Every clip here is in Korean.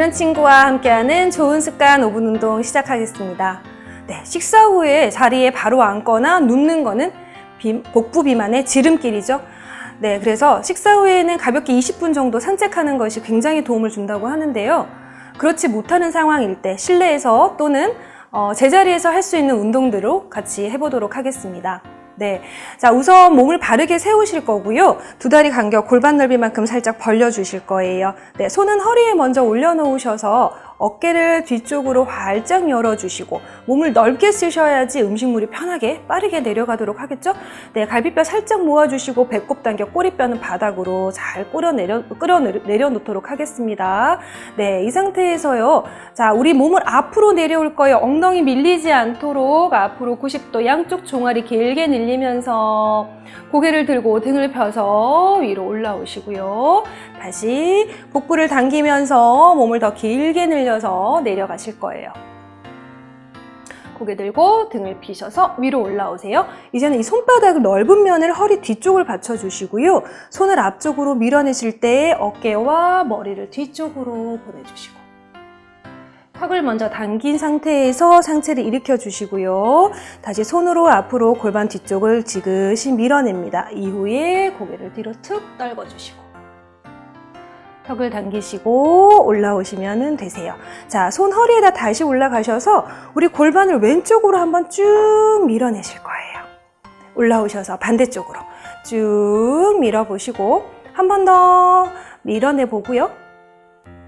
주변 친구와 함께하는 좋은 습관 5분 운동 시작하겠습니다. 네, 식사 후에 자리에 바로 앉거나 눕는 거는 비- 복부 비만의 지름길이죠. 네, 그래서 식사 후에는 가볍게 20분 정도 산책하는 것이 굉장히 도움을 준다고 하는데요. 그렇지 못하는 상황일 때 실내에서 또는 어, 제자리에서 할 수 있는 운동들로 같이 해보도록 하겠습니다. 네. 자, 우선 몸을 바르게 세우실 거고요. 두 다리 간격 골반 넓이만큼 살짝 벌려 주실 거예요. 네. 손은 허리에 먼저 올려 놓으셔서 어깨를 뒤쪽으로 활짝 열어주시고 몸을 넓게 쓰셔야지 음식물이 편하게 빠르게 내려가도록 하겠죠? 네. 갈비뼈 살짝 모아주시고 배꼽 당겨 꼬리뼈는 바닥으로 잘 끌어 내려, 끌어 내려- 내려놓도록 하겠습니다. 네. 이 상태에서요. 자, 우리 몸을 앞으로 내려올 거예요. 엉덩이 밀리지 않도록 앞으로 90도 양쪽 종아리 길게 늘리면서 고개를 들고 등을 펴서 위로 올라오시고요. 다시 복부를 당기면서 몸을 더 길게 늘려 서 내려가실 거예요. 고개 들고 등을 피셔서 위로 올라오세요. 이제는 이 손바닥 넓은 면을 허리 뒤쪽을 받쳐주시고요. 손을 앞쪽으로 밀어내실 때 어깨와 머리를 뒤쪽으로 보내주시고 턱을 먼저 당긴 상태에서 상체를 일으켜 주시고요. 다시 손으로 앞으로 골반 뒤쪽을 지그시 밀어냅니다. 이후에 고개를 뒤로 툭 떨궈 주시고 턱을 당기시고 올라오시면 되세요. 자, 손 허리에다 다시 올라가셔서 우리 골반을 왼쪽으로 한번 쭉 밀어내실 거예요. 올라오셔서 반대쪽으로 쭉 밀어보시고 한 번 더 밀어내 보고요.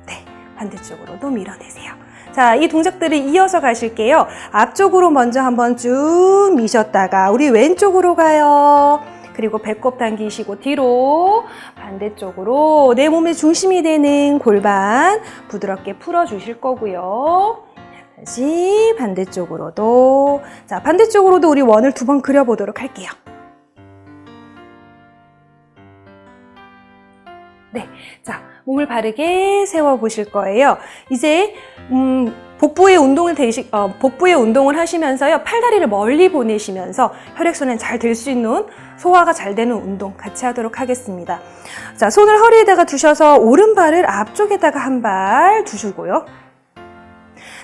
네, 반대쪽으로도 밀어내세요. 자, 이 동작들을 이어서 가실게요. 앞쪽으로 먼저 한번 쭉 미셨다가 우리 왼쪽으로 가요. 그리고 배꼽 당기시고 뒤로 반대쪽으로 내 몸의 중심이 되는 골반 부드럽게 풀어 주실 거고요. 다시 반대쪽으로도 자, 반대쪽으로도 우리 원을 두 번 그려 보도록 할게요. 네. 자, 몸을 바르게 세워 보실 거예요. 이제 음, 복부의 운동을 대시, 어, 복부의 운동을 하시면서요. 팔다리를 멀리 보내시면서 혈액순환 잘 될 수 있는 소화가 잘 되는 운동 같이 하도록 하겠습니다. 자, 손을 허리에다가 두셔서 오른발을 앞쪽에다가 한 발 두시고요.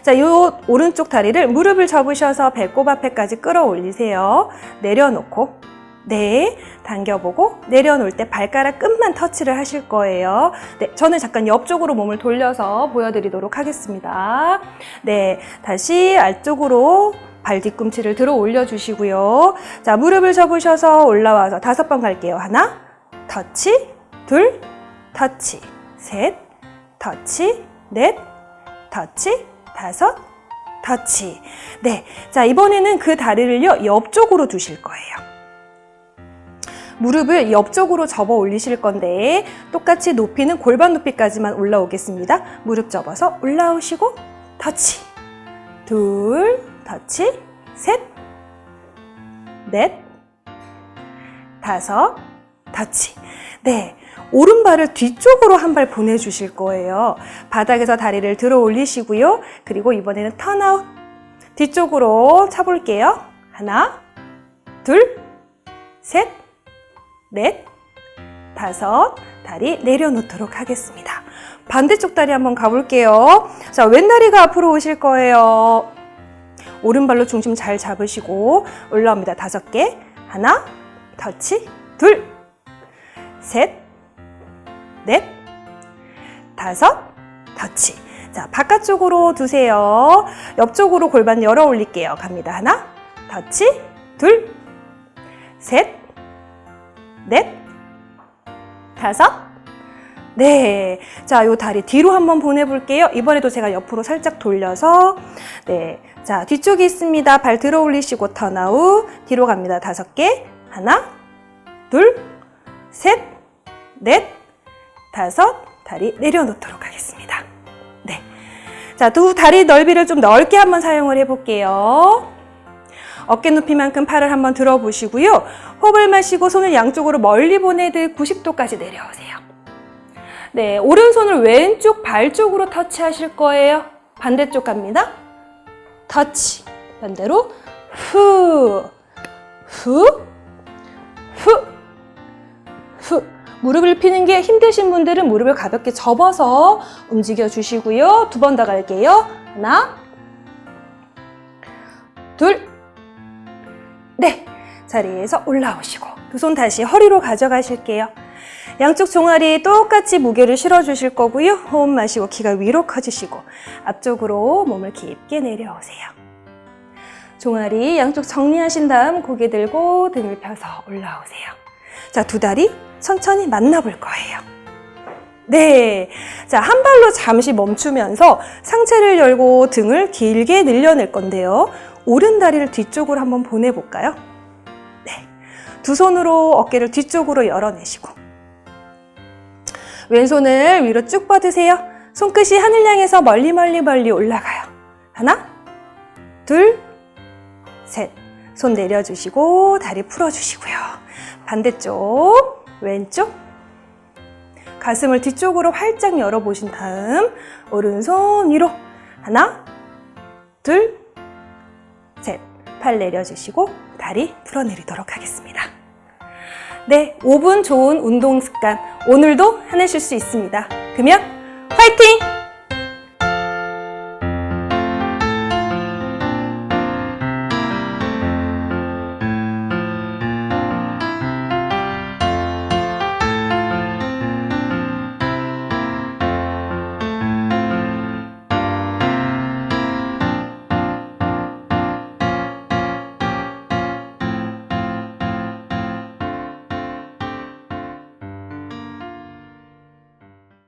자, 요 오른쪽 다리를 무릎을 접으셔서 배꼽 앞에까지 끌어올리세요. 내려놓고 네, 당겨보고 내려놓을 때 발가락 끝만 터치를 하실 거예요. 네, 저는 잠깐 옆쪽으로 몸을 돌려서 보여드리도록 하겠습니다. 네, 다시 안쪽으로 발 뒤꿈치를 들어 올려주시고요. 자, 무릎을 접으셔서 올라와서 다섯 번 갈게요. 하나, 터치, 둘, 터치, 셋, 터치, 넷, 터치, 다섯, 터치. 네, 자, 이번에는 그 다리를요, 옆쪽으로 두실 거예요. 무릎을 옆쪽으로 접어 올리실 건데 똑같이 높이는 골반 높이까지만 올라오겠습니다. 무릎 접어서 올라오시고 터치. 둘 터치. 셋. 넷. 다섯. 터치. 네. 오른발을 뒤쪽으로 한 발 보내주실 거예요. 바닥에서 다리를 들어 올리시고요. 그리고 이번에는 턴아웃. 뒤쪽으로 차볼게요. 하나 둘 셋, 넷, 다섯, 다리 내려놓도록 하겠습니다. 반대쪽 다리 한번 가볼게요. 자, 왼다리가 앞으로 오실 거예요. 오른발로 중심 잘 잡으시고 올라옵니다. 다섯 개. 하나, 터치, 둘, 셋, 넷, 다섯, 터치. 자, 바깥쪽으로 두세요. 옆쪽으로 골반 열어 올릴게요. 갑니다. 하나, 터치, 둘, 셋, 넷, 다섯, 네. 자, 요 다리 뒤로 한번 보내볼게요. 이번에도 제가 옆으로 살짝 돌려서, 네. 자, 뒤쪽이 있습니다. 발 들어 올리시고 턴아웃. 뒤로 갑니다. 다섯 개. 하나, 둘, 셋, 넷, 다섯. 다리 내려놓도록 하겠습니다. 네. 자, 두 다리 넓이를 좀 넓게 한번 사용을 해볼게요. 어깨 높이만큼 팔을 한번 들어보시고요. 호흡을 마시고 손을 양쪽으로 멀리 보내듯 90도까지 내려오세요. 네, 오른손을 왼쪽 발 쪽으로 터치하실 거예요. 반대쪽 갑니다. 터치. 반대로 후, 후, 후, 후. 무릎을 피는 게 힘드신 분들은 무릎을 가볍게 접어서 움직여 주시고요. 두 번 더 갈게요. 하나, 둘, 네. 자리에서 올라오시고 두 손 다시 허리로 가져가실게요. 양쪽 종아리 똑같이 무게를 실어 주실 거고요. 호흡 마시고 키가 위로 커지시고 앞쪽으로 몸을 깊게 내려오세요. 종아리 양쪽 정리하신 다음 고개 들고 등을 펴서 올라오세요. 자, 두 다리 천천히 만나볼 거예요. 네. 자, 한 발로 잠시 멈추면서 상체를 열고 등을 길게 늘려낼 건데요. 오른 다리를 뒤쪽으로 한번 보내볼까요? 네. 두 손으로 어깨를 뒤쪽으로 열어내시고. 왼손을 위로 쭉 뻗으세요. 손끝이 하늘 향해서 멀리 멀리 멀리 올라가요. 하나, 둘, 셋. 손 내려주시고 다리 풀어주시고요. 반대쪽, 왼쪽. 가슴을 뒤쪽으로 활짝 열어보신 다음 오른손 위로 하나, 둘, 셋. 팔 내려주시고 다리 풀어내리도록 하겠습니다. 네, 5분 좋은 운동 습관 오늘도 해내실 수 있습니다. 그러면 화이팅!